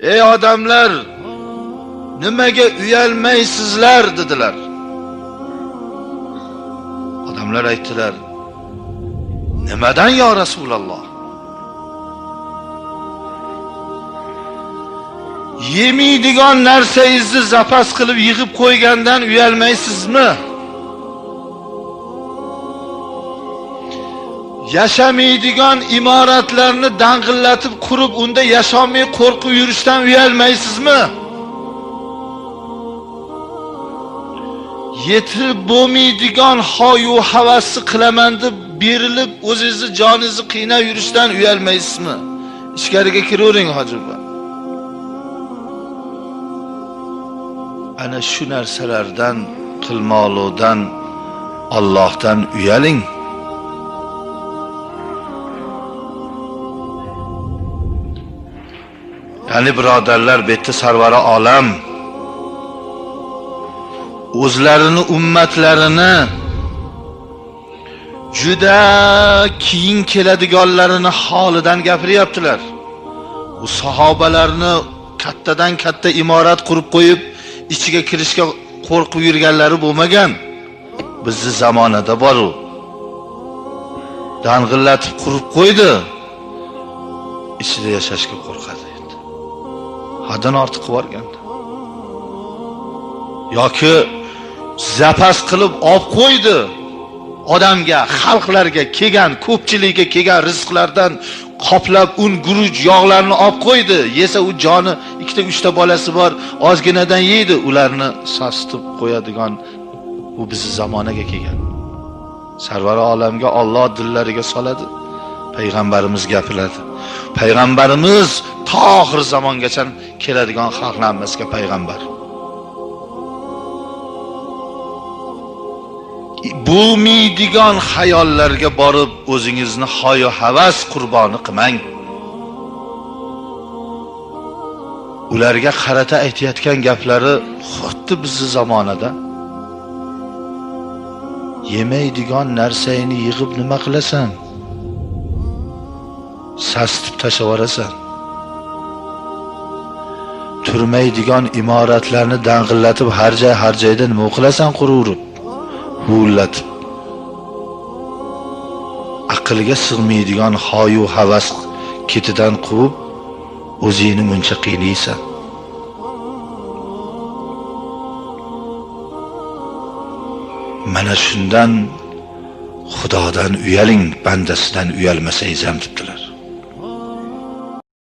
ey odamlar nimaga uyalmaysizlar dedilar. Odamlar aytdilar nimadan yo rasululloh? Yemaydigan narsangizni zapas qilib yig'ib qo'ygandan uyalmaysizmi? Yashamaydigan imoratlarni dang'illatib qurib unda yasholmay qo'rqib yurishdan uyalmaysizmi? Yetirib bo'lmaydigan hoyu havasni qilaman deb berilib o'zingizni joningizni qiynab yurishdan uyalmaysizmi? Ichkariga kiravering hoji buva ana shu narsalardan qilmoqlikdan Allohdan uyaling. Ya'ni birodarlar bu yerda sarvari olam. O'zlarini ummatlarini juda keyin keladiganlarini holidan gapiryaptilar. U sahobalarni kattadan katta imorat qurib qo'yib ichiga kirishga qo'rqib yurganlari bo'lmagan. Bizni zamonada bor u dang'illatib qurib qo'ydi. Ichida yashashga qo'rqadi. Haddan ortiq qilib yuborganda yoki zapas qilib olib qo'ydi odamga xalqlarga kelgan ko'pchilikka kelgan rizqlardan qoplab un guruch yog'larni olib qo'ydi. Yesa u joni ikkita uchta bolasi bor ozginadan yeydi. Ularni sasitib qo'yadigan bu bizni zamonaga kelgan. Sarvar olamga Alloh dillariga soladi payg'ambarimiz gapiradi. Payg'ambarimiz to oxir zamongacha keladigan xalqlarimizga payg'ambar. Bo'lmaydigan xayollarga borib o'zingizni hoyu havas qurboni qilmang ularga qarata aytayotgan gaplari xuddi bizni zamonada. Yemaydigan narsangni yig'ib nima qilasan? Sasitib tashlab yuborasan turmaydigan imoratlarni dang'illatib har joy har joyda nima qilasan quraverib huvillatib aqlga sig'maydigan hoyu havas ketidan quvib o'zingni muncha qiynaysan. Mana shundan xudodan uyaling bandasidan uyalmasangiz ham debdilar.